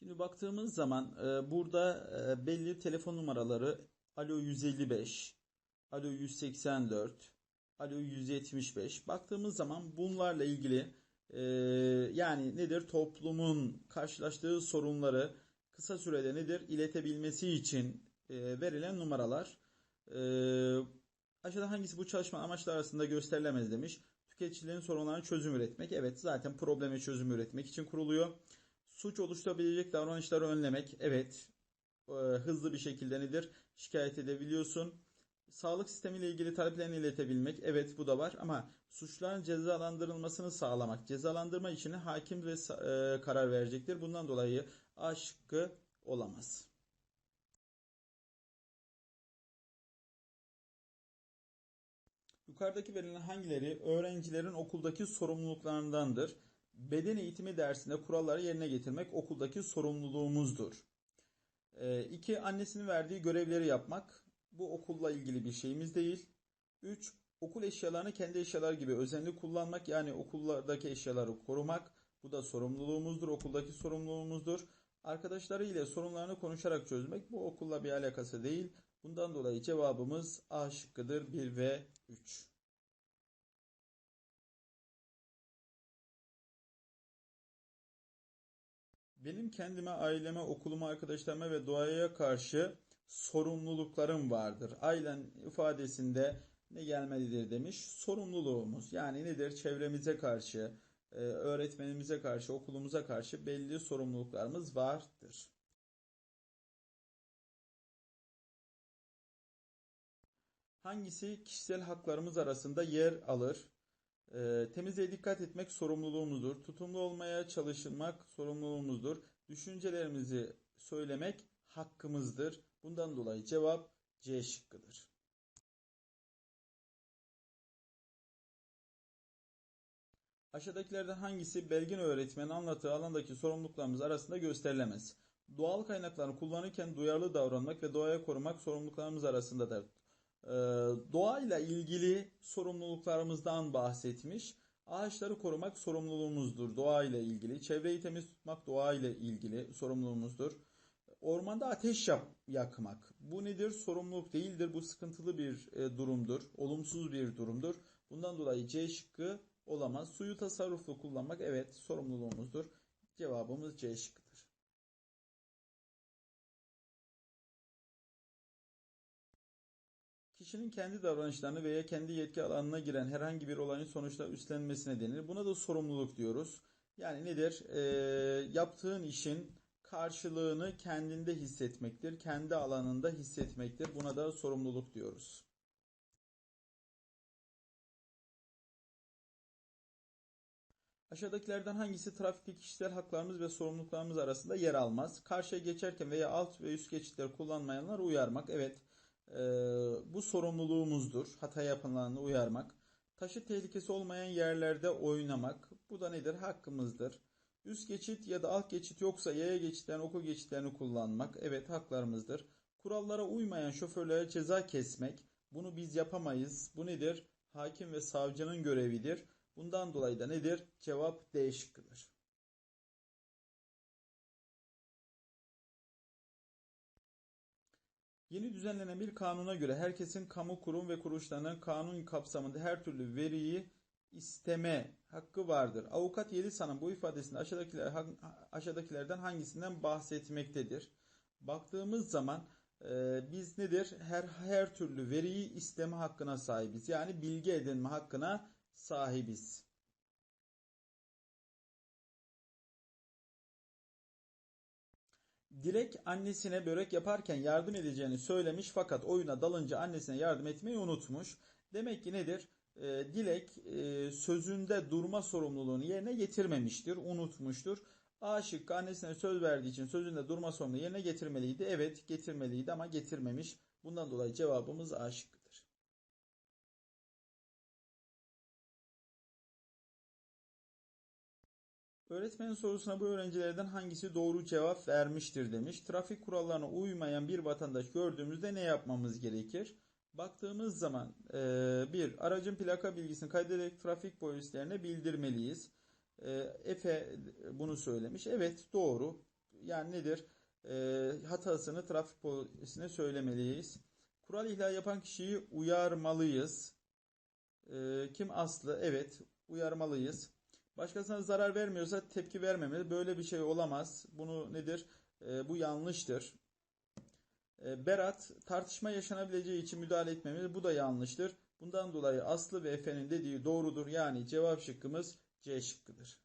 Şimdi baktığımız zaman e, burada e, belli telefon numaraları Alo 155, Alo 184, Alo 175. Baktığımız zaman bunlarla ilgili e, yani nedir toplumun karşılaştığı sorunları kısa sürede nedir iletebilmesi için e, verilen numaralar. E, aşağıda hangisi bu çalışma amaçları arasında gösterilemez demiş. Tüketicilerin sorunlarına çözüm üretmek. Evet zaten probleme çözüm üretmek için kuruluyor. Suç oluşturabilecek davranışları önlemek. Evet e, hızlı bir şekilde nedir şikayet edebiliyorsun. Sağlık sistemiyle ilgili taleplerini iletebilmek. Evet bu da var ama suçların cezalandırılmasını sağlamak. Cezalandırma için hakim ve e, karar verecektir. Bundan dolayı A şıkkı olamaz. Yukarıdaki verilen hangileri öğrencilerin okuldaki sorumluluklarındandır? Beden eğitimi dersinde kuralları yerine getirmek okuldaki sorumluluğumuzdur. 2. E, annesinin verdiği görevleri yapmak. Bu okulla ilgili bir şeyimiz değil. 3. Okul eşyalarını kendi eşyalar gibi özenli kullanmak yani okullardaki eşyaları korumak. Bu da sorumluluğumuzdur, okuldaki sorumluluğumuzdur. Arkadaşları ile sorunlarını konuşarak çözmek bu okulla bir alakası değil. Bundan dolayı cevabımız A şıkkıdır 1 ve 3. Benim kendime, aileme, okuluma, arkadaşlarıma ve doğaya karşı sorumluluklarım vardır. Ailen ifadesinde ne gelmelidir demiş. Sorumluluğumuz yani nedir? Çevremize karşı, e, öğretmenimize karşı, okulumuza karşı belli sorumluluklarımız vardır. Hangisi kişisel haklarımız arasında yer alır? E, temizliğe dikkat etmek sorumluluğumuzdur. Tutumlu olmaya çalışmak sorumluluğumuzdur. Düşüncelerimizi söylemek hakkımızdır. Bundan dolayı cevap C şıkkıdır. Aşağıdakilerden hangisi belgin öğretmenin anlattığı alandaki sorumluluklarımız arasında gösterilemez? Doğal kaynaklarını kullanırken duyarlı davranmak ve doğaya korumak sorumluluklarımız arasındadır. Ee, doğayla ilgili sorumluluklarımızdan bahsetmiş. Ağaçları korumak sorumluluğumuzdur doğayla ilgili. Çevreyi temiz tutmak doğayla ilgili sorumluluğumuzdur. Ormanda ateş yap, yakmak. Bu nedir? Sorumluluk değildir. Bu sıkıntılı bir e, durumdur. Olumsuz bir durumdur. Bundan dolayı C şıkkı olamaz. Suyu tasarruflu kullanmak evet sorumluluğumuzdur. Cevabımız C şıkkıdır. Kişinin kendi davranışlarını veya kendi yetki alanına giren herhangi bir olayın sonuçta üstlenmesine denir. Buna da sorumluluk diyoruz. Yani nedir? E, yaptığın işin karşılığını kendinde hissetmektir. Kendi alanında hissetmektir. Buna da sorumluluk diyoruz. Aşağıdakilerden hangisi trafikte kişisel haklarımız ve sorumluluklarımız arasında yer almaz? Karşıya geçerken veya alt ve üst geçitleri kullanmayanlar uyarmak. Evet e, bu sorumluluğumuzdur. Hata yapılanlarını uyarmak. Taşı tehlikesi olmayan yerlerde oynamak. Bu da nedir? Hakkımızdır. Üst geçit ya da alt geçit yoksa yaya geçitlerini, okul geçitlerini kullanmak. Evet haklarımızdır. Kurallara uymayan şoförlere ceza kesmek. Bunu biz yapamayız. Bu nedir? Hakim ve savcının görevidir. Bundan dolayı da nedir? Cevap D şıkkıdır. Yeni düzenlenen bir kanuna göre herkesin kamu kurum ve kuruluşlarının kanun kapsamında her türlü veriyi isteme hakkı vardır. Avukat Yelisan'ın bu ifadesinde aşağıdakiler, aşağıdakilerden hangisinden bahsetmektedir? Baktığımız zaman e, biz nedir? Her her türlü veriyi isteme hakkına sahibiz. Yani bilgi edinme hakkına sahibiz. Dilek annesine börek yaparken yardım edeceğini söylemiş fakat oyuna dalınca annesine yardım etmeyi unutmuş. Demek ki nedir? E, Dilek e, sözünde durma sorumluluğunu yerine getirmemiştir, unutmuştur. A şıkkı annesine söz verdiği için sözünde durma sorumluluğunu yerine getirmeliydi. Evet getirmeliydi ama getirmemiş. Bundan dolayı cevabımız A şıkkıdır. Öğretmenin sorusuna bu öğrencilerden hangisi doğru cevap vermiştir demiş. Trafik kurallarına uymayan bir vatandaş gördüğümüzde ne yapmamız gerekir? Baktığımız zaman e, bir aracın plaka bilgisini kaydederek trafik polislerine bildirmeliyiz. E, Efe bunu söylemiş. Evet doğru. yani nedir? Ee, hatasını trafik polisine söylemeliyiz. Kural ihlal yapan kişiyi uyarmalıyız. Ee, kim Aslı? Evet, uyarmalıyız. Başkasına zarar vermiyorsa tepki vermemeli. Böyle bir şey olamaz. Bunu nedir? Ee, bu yanlıştır. Ee, Berat tartışma yaşanabileceği için müdahale etmemeli. Bu da yanlıştır. Bundan dolayı Aslı ve Efe'nin dediği doğrudur. Yani cevap şıkkımız C şıkkıdır.